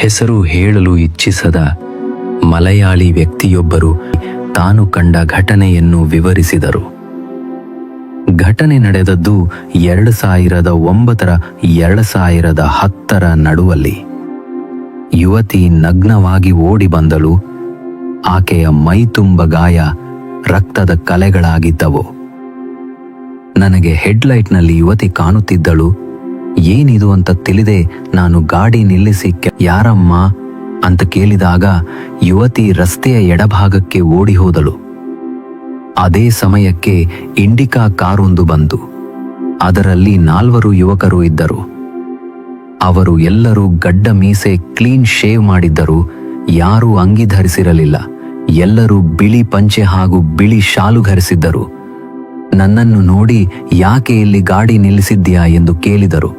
ಹೆಸರು ಹೇಳಲು ಇಚ್ಛಿಸದ ಮಲಯಾಳಿ ವ್ಯಕ್ತಿಯೊಬ್ಬರು ತಾನು ಕಂಡ ಘಟನೆಯನ್ನು ವಿವರಿಸಿದರು. ಘಟನೆ ನಡೆದದ್ದು ಎರಡು ಸಾವಿರದ ಒಂಬತ್ತರ, ಎರಡು ಸಾವಿರದ ಹತ್ತರ ನಡುವಲ್ಲಿ. ಯುವತಿ ನಗ್ನವಾಗಿ ಓಡಿ ಬಂದಳು. ಆಕೆಯ ಮೈತುಂಬ ಗಾಯ, ರಕ್ತದ ಕಲೆಗಳಾಗಿದ್ದವು. ನನಗೆ ಹೆಡ್ಲೈಟ್ನಲ್ಲಿ ಯುವತಿ ಕಾಣುತ್ತಿದ್ದಳು. ಏನಿದು ಅಂತ ತಿಳಿದೆ ನಾನು ಗಾಡಿ ನಿಲ್ಲಿಸಿ ಯಾರಮ್ಮ ಅಂತ ಕೇಳಿದಾಗ ಯುವತಿ ರಸ್ತೆಯ ಎಡಭಾಗಕ್ಕೆ ಓಡಿ ಹೋದಳು. ಅದೇ ಸಮಯಕ್ಕೆ ಇಂಡಿಕಾ ಕಾರೊಂದು ಬಂತು ಅದರಲ್ಲಿ ನಾಲ್ವರು ಯುವಕರು ಇದ್ದರು. ಅವರು ಎಲ್ಲರೂ ಗಡ್ಡ ಮೀಸೆ ಕ್ಲೀನ್ ಶೇವ್ ಮಾಡಿದ್ದರು. ಯಾರೂ ಅಂಗಿ ಧರಿಸಿರಲಿಲ್ಲ ಎಲ್ಲರೂ ಬಿಳಿ ಪಂಚೆ ಹಾಗೂ ಬಿಳಿ ಶಾಲು ಧರಿಸಿದ್ದರು. ನನ್ನನ್ನು ನೋಡಿ ಯಾಕೆ ಇಲ್ಲಿ ಗಾಡಿ ನಿಲ್ಲಿಸಿದ್ಯಾ ಎಂದು ಕೇಳಿದರು.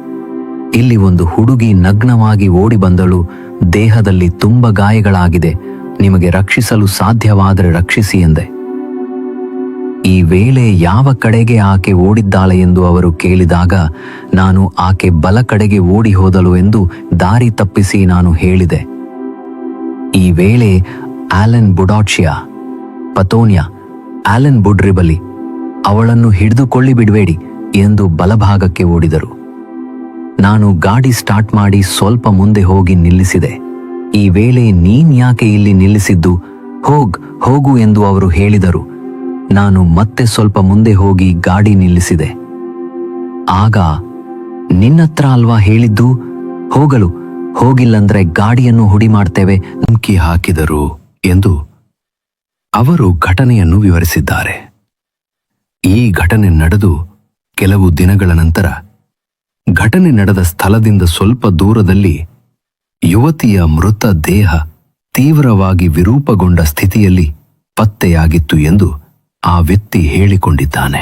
ಇಲ್ಲಿ ಒಂದು ಹುಡುಗಿ ನಗ್ನವಾಗಿ ಓಡಿ ಬಂದಳು. ದೇಹದಲ್ಲಿ ತುಂಬ ಗಾಯಗಳಾಗಿದೆ. ನಿಮಗೆ ರಕ್ಷಿಸಲು ಸಾಧ್ಯವಾದರೆ ರಕ್ಷಿಸಿ ಎಂದೆ. ಈ ವೇಳೆ ಯಾವ ಕಡೆಗೆ ಆಕೆ ಓಡಿದ್ದಾಳೆ ಎಂದು ಅವರು ಕೇಳಿದಾಗ, ನಾನು ಆಕೆ ಬಲ ಕಡೆಗೆ ಓಡಿ ಹೋದಳು ಎಂದು ದಾರಿ ತಪ್ಪಿಸಿ ನಾನು ಹೇಳಿದೆ. ಈ ವೇಳೆ ಆಲೆನ್ ಬುಡಾಟ್ಷಿಯಾ, ಪತೋನಿಯಾ, ಆಲೆನ್ ಬುಡ್ರಿಬಲಿ ಅವಳನ್ನು ಹಿಡಿದುಕೊಳ್ಳಿ ಬಿಡಬೇಡಿ ಎಂದು ಬಲಭಾಗಕ್ಕೆ ಓಡಿದರು. ನಾನು ಗಾಡಿ ಸ್ಟಾರ್ಟ್ ಮಾಡಿ ಸ್ವಲ್ಪ ಮುಂದೆ ಹೋಗಿ ನಿಲ್ಲಿಸಿದೆ. ಈ ವೇಳೆ ನೀನ್ ಯಾಕೆ ಇಲ್ಲಿ ನಿಲ್ಲಿಸಿದ್ದು? ಹೋಗ್, ಹೋಗು ಎಂದು ಅವರು ಹೇಳಿದರು. ನಾನು ಮತ್ತೆ ಸ್ವಲ್ಪ ಮುಂದೆ ಹೋಗಿ ಗಾಡಿ ನಿಲ್ಲಿಸಿದೆ. ಆಗ ನಿನ್ನತ್ರ ಅಲ್ವಾ ಹೇಳಿದ್ದು? ಹೋಗಲು, ಹೋಗಿಲ್ಲಂದ್ರೆ ಗಾಡಿಯನ್ನು ಹುಡಿ ಮಾಡ್ತೇವೆ, ಧಮ್ಕಿ ಹಾಕಿದರು ಎಂದು ಅವರು ಘಟನೆಯನ್ನು ವಿವರಿಸಿದ್ದಾರೆ. ಈ ಘಟನೆ ನಡೆದು ಕೆಲವು ದಿನಗಳ ನಂತರ ಘಟನೆ ನಡೆದ ಸ್ಥಳದಿಂದ ಸ್ವಲ್ಪ ದೂರದಲ್ಲಿ ಯುವತಿಯ ಮೃತ ದೇಹ ತೀವ್ರವಾಗಿ ವಿರೂಪಗೊಂಡ ಸ್ಥಿತಿಯಲ್ಲಿ ಪತ್ತೆಯಾಗಿತ್ತು ಎಂದು ಆ ವ್ಯಕ್ತಿ ಹೇಳಿಕೊಂಡಿದ್ದಾನೆ.